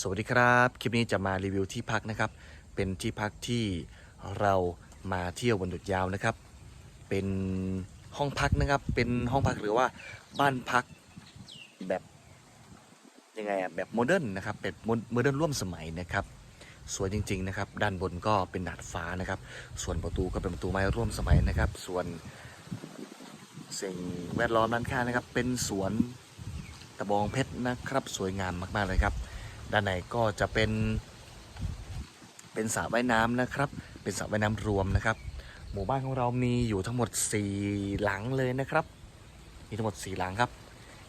สวัสดีครับ คลิปนี้จะมารีวิวที่พักนะครับ เป็นที่พักที่เรามาเที่ยววันหยุดยาวนะครับ เป็นห้องพักนะครับ เป็นห้องพักหรือว่าบ้านพักแบบยังไงอะแบบโมเดิร์นนะครับเป็นโมเดิร์นร่วมสมัยนะครับสวยจริง ๆ นะครับ ด้านบนก็เป็นดาดฟ้านะครับ ส่วนประตูก็เป็นประตูไม้ร่วมสมัยนะครับ ส่วนสิ่งแวดล้อมด้านข้างนะครับ เป็นสวนตะบองเพชรนะครับ สวยงามมากๆเลยครับ ด้านในก็จะเป็น เป็นสระว่ายน้ำนะครับ เป็นสระว่ายน้ำรวมนะครับ หมู่บ้านของเรามีอยู่ทั้งหมด 4 หลังเลยนะครับ มีทั้งหมด 4 หลังครับ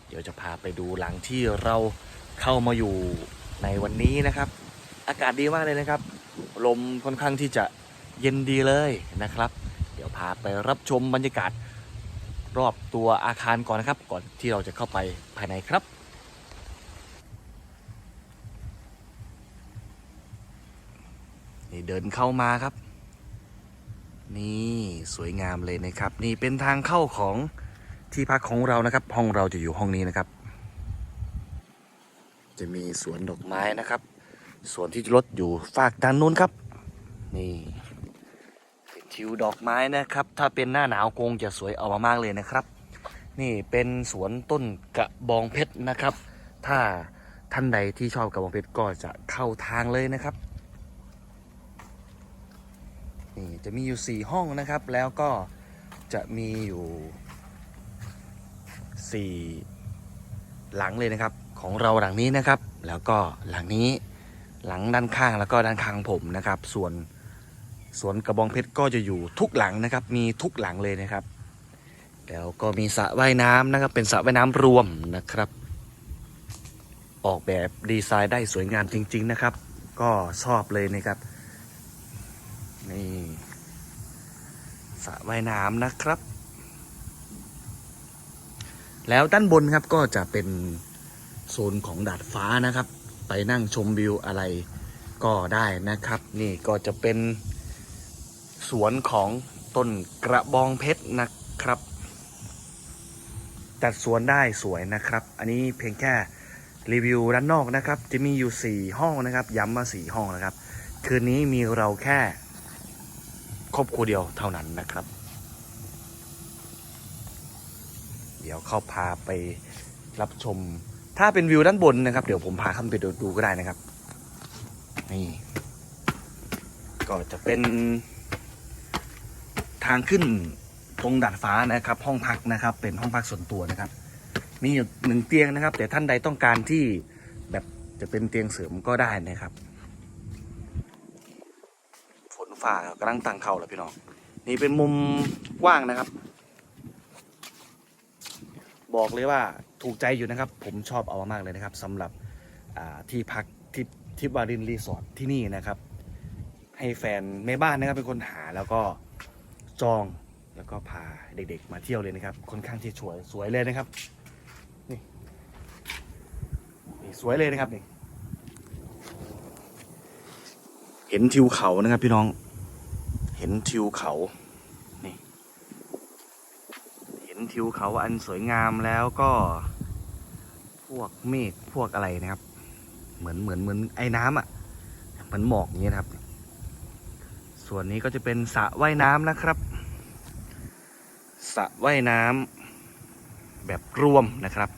เดี๋ยวจะพาไปดูหลังที่เราเข้ามาอยู่ในวันนี้นะครับ อากาศดีมากเลยนะครับ ลมค่อนข้างที่จะเย็นดีเลยนะครับ เดี๋ยวพาไปรับชมบรรยากาศรอบตัวอาคารก่อนนะครับ ก่อนที่เราจะเข้าไปภายในครับ นี่เดินเข้ามาครับ นี่สวยงามเลยนะครับ นี่เป็นทางเข้าของที่พักของเรานะครับ ห้องเราจะอยู่ห้องนี้นะครับ จะมีสวนดอกไม้นะครับสวนที่รถอยู่ฝากด้านนู้นครับ นี่เป็นทิวดอกไม้นะครับ ถ้าเป็นหน้าหนาวคงจะสวยเอามากเลยนะครับ นี่เป็นสวนต้นกระบองเพชรนะครับ ถ้าท่านใดที่ชอบกระบองเพชรก็จะเข้าทางเลยนะครับ นี่จะมีอยู่ 4 ห้องนะครับ แล้วก็จะมีอยู่ 4 หลังเลยนะครับ ของเราหลังนี้นะครับ แล้วก็หลังนี้หลังด้านข้างแล้วก็ด้านข้างผมนะครับ ส่วนสวนกระบองเพชรก็จะอยู่ทุกหลังนะครับ มีทุกหลังเลยนะครับ แล้วก็มีสระว่ายน้ำนะครับ เป็นสระว่ายน้ำรวมนะครับ ออกแบบดีไซน์ได้สวยงามจริง ๆนะครับ ก็ชอบเลยนะครับ นี่ สระว่ายน้ำนะครับ แล้วด้านบนครับก็จะเป็นโซนของดาดฟ้านะครับ ไปนั่งชมวิวอะไรก็ได้นะครับ นี่ก็จะเป็นสวนของต้นกระบองเพชรนะครับ จัดสวนได้สวยนะครับ อันนี้เพียงแค่รีวิวด้านนอกนะครับ จะมีอยู่ 4 ห้องนะครับ ย้ำว่า4ห้องนะครับ คืนนี้มีเราแค่ ครอบครัวเดียวเท่านั้นนะครับ เดี๋ยวเข้าพาไปรับชม ถ้าเป็นวิวด้านบนนะครับ เดี๋ยวผมพาขึ้นไปดูดูก็ได้นะครับ นี่ก็จะเป็นทางขึ้นตรงดาดฟ้านะครับ ห้องพักนะครับ เป็นห้องพักส่วนตัวนะครับ มีอยู่หนึ่งเตียงนะครับ แต่ท่านใดต้องการที่แบบจะเป็นเตียงเสริมก็ได้นะครับ ฝ่ากำลังตั้งเข่าแล้วพี่น้องนี่เป็นมุมกว้างนะครับ บอกเลยว่าถูกใจอยู่นะครับ ผมชอบเอามากเลยนะครับสำหรับที่พักที่ทิวารินรีสอร์ทที่นี่นะครับ ให้แฟนแม่บ้านนะครับเป็นคนหาแล้วก็จองแล้วก็พาเด็กๆ มาเที่ยวเลยนะครับค่อนข้างที่สวยสวยเลยนะครับนี่นี่สวยเลยนะครับนี่เห็นทิวเขานะครับพี่น้อง ห็นทิวเขานี่เห็นทิวเขาอันสวยงามแล้วก็พวกเมฆพวกอะไรนะครับ เหมือนเหมือนเหมือนไอ้น้ำอะเหมือนหมอกอย่างเงี้ยนะครับ ส่วนนี้ก็จะเป็นสระว่ายน้ำนะครับสระว่ายน้ำแบบรวมนะครับ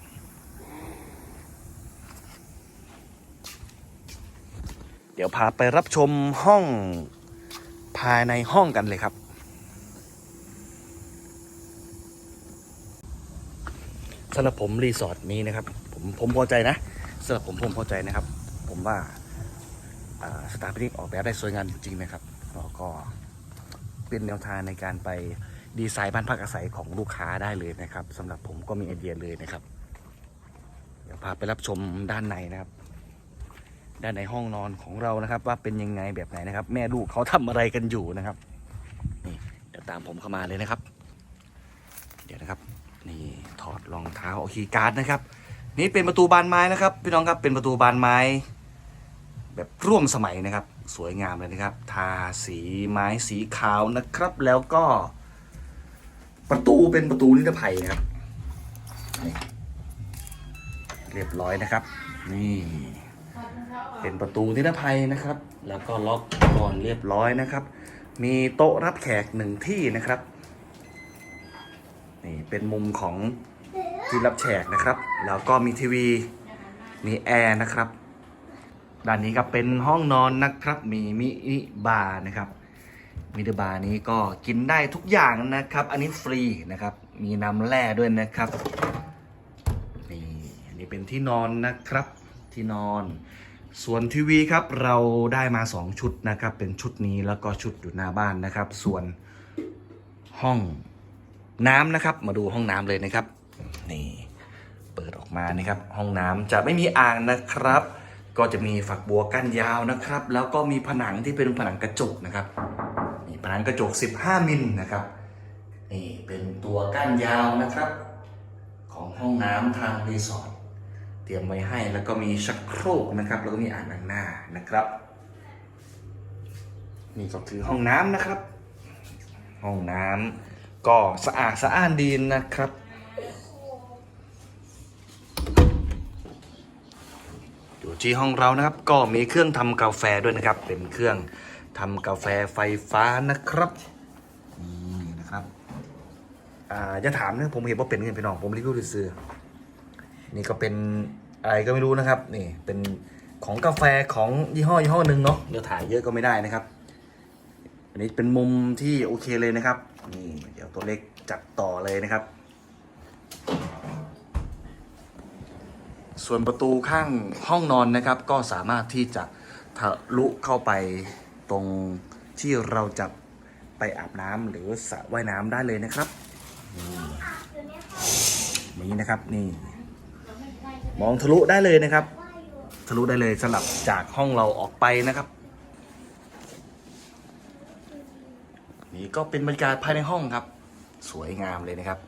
เดี๋ยวพาไปรับชมห้อง ภายในห้องกันเลยครับ สำหรับผมรีสอร์ทนี้นะครับ ผมผมพอใจนะสำหรับผมผมพอใจนะครับ ผมว่าสถาปนิกออกแบบได้สวยงามจริงๆนะครับแล้วก็เป็นแนวทางในการไปดีไซน์บ้านพักอาศัยของลูกค้าได้เลยนะครับสำหรับผมก็มีไอเดียเลยนะครับ เดี๋ยวพาไปรับชมด้านในนะครับ ด้านในห้องนอนของเรานะครับ ว่าเป็นยังไงแบบไหนนะครับ แม่ลูกเขาทำอะไรกันอยู่นะครับนี่เดี๋ยวตามผมเข้ามาเลยนะครับ เดี๋ยวนะครับ นี่ถอดรองเท้าเอาคีย์การ์ดนะครับ นี่เป็นประตูบานไม้นะครับพี่น้องครับเป็นประตูบานไม้ แบบร่วมสมัยนะครับ สวยงามเลยนะครับ ทาสีไม้สีขาวนะครับ แล้วก็ ประตูเป็นประตูนิรภัยนะครับเรียบร้อยนะครับ นี่ เป็นประตูนิรภัยนะครับ แล้วก็ล็อกก่อนเรียบร้อยนะครับ มีโต๊ะรับแขกหนึ่งที่นะครับนี่เป็นมุมของที่รับแขกนะครับ แล้วก็มีทีวี มีแอร์นะครับด้านนี้ครับเป็นห้องนอนนะครับ มีมินิบาร์นะครับมินิบาร์นี้ก็กินได้ทุกอย่างนะครับ อันนี้ฟรีนะครับ มีน้ำแร่ด้วยนะครับนี่อันนี้เป็นที่นอนนะครับ ที่นอน ส่วนทีวีครับเราได้มา 2 ชุดนะครับ เป็นชุดนี้แล้วก็ชุดอยู่หน้าบ้านนะครับ ส่วนห้องน้ำนะครับ มาดูห้องน้ำเลยนะครับ นี่ เปิดออกมานะครับ ห้องน้ำจะไม่มีอ่างนะครับ ก็จะมีฝักบัวกั้นยาวนะครับ แล้วก็มีผนังที่เป็นผนังกระจกนะครับนี่ผนังกระจก 15 มิลนะครับนี่เป็นตัวกั้นยาวนะครับ ของห้องน้ำทางรีสอร์ท เตรียมไว้ให้แล้วก็มีชักโครกนะครับ แล้วก็มีอ่างล้างหน้านะครับ นี่ก็คือห้องน้ำนะครับ ห้องน้ำก็สะอาดสะอ้านดีนะครับอยู่ที่ห้องเรานะครับ ก็มีเครื่องทำกาแฟด้วยนะครับ เป็นเครื่องทำกาแฟไฟฟ้านะครับนี่นะครับอ่าจะถามนะผมเห็นว่าเป็นเงินพี่น้องผมรีวิวซื้อ นี่ก็เป็นอะไรก็ไม่รู้นะครับ นี่เป็นของกาแฟของยี่ห้อยี่ห้อหนึ่งเนาะเดี๋ยวถ่ายเยอะก็ไม่ได้นะครับ อันนี้เป็นมุมที่โอเคเลยนะครับ นี่เดี๋ยวตัวเล็กจัดต่อเลยนะครับ ส่วนประตูข้างห้องนอนนะครับ ก็สามารถที่จะทะลุเข้าไปตรงที่เราจะไปอาบน้ำหรือสระว่ายน้ำได้เลยนะครับ นี่นี่นะครับนี่ มองทะลุได้เลยนะครับ ทะลุได้เลยสลับจากห้องเราออกไปนะครับ นี่ก็เป็นบรรยากาศภายในห้องครับ สวยงามเลยนะครับ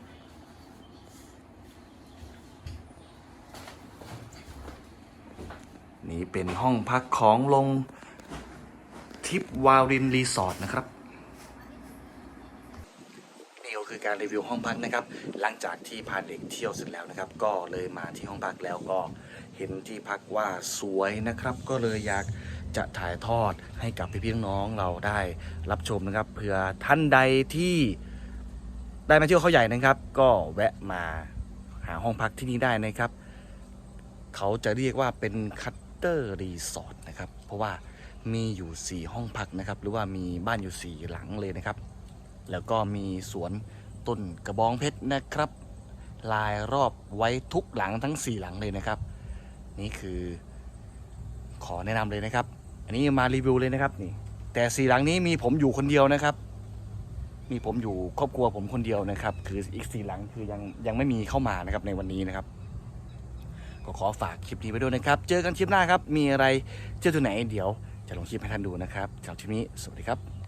นี่เป็นห้องพักของลงทิปวารินรีสอร์ทนะครับ คือการรีวิวห้องพักนะครับ หลังจากที่พาเด็กเที่ยวเสร็จแล้วนะครับ ก็เลยมาที่ห้องพักแล้วก็เห็นที่พักว่าสวยนะครับ ก็เลยอยากจะถ่ายทอดให้กับพี่ๆน้องเราได้รับชมนะครับเผื่อท่านใดที่ได้มาเที่ยวเขาใหญ่นะครับ ก็แวะมาหาห้องพักที่นี่ได้นะครับ เขาจะเรียกว่าเป็นคัตเตอร์รีสอร์ทนะครับ เพราะว่ามีอยู่ 4 ห้องพักนะครับ หรือว่ามีบ้านอยู่ 4 หลังเลยนะครับ แล้วก็มีสวน ต้นกระบองเพชรนะครับ ลายรอบไว้ทุกหลังทั้ง 4 หลังเลยนะครับ นี่คือขอแนะนำเลยนะครับ อันนี้มารีวิวเลยนะครับนี่ แต่สี่หลังนี้มีผมอยู่คนเดียวนะครับ มีผมอยู่ครอบครัวผมคนเดียวนะครับ คืออีกสี่หลังคือยังยังไม่มีเข้ามานะครับในวันนี้นะครับ ก็ขอฝากคลิปนี้ไว้ด้วยนะครับ เจอกันคลิปหน้าครับ มีอะไรเจอที่ไหนเดี๋ยวจะลงคลิปให้ท่านดูนะครับสำหรับคลิปนี้สวัสดีครับ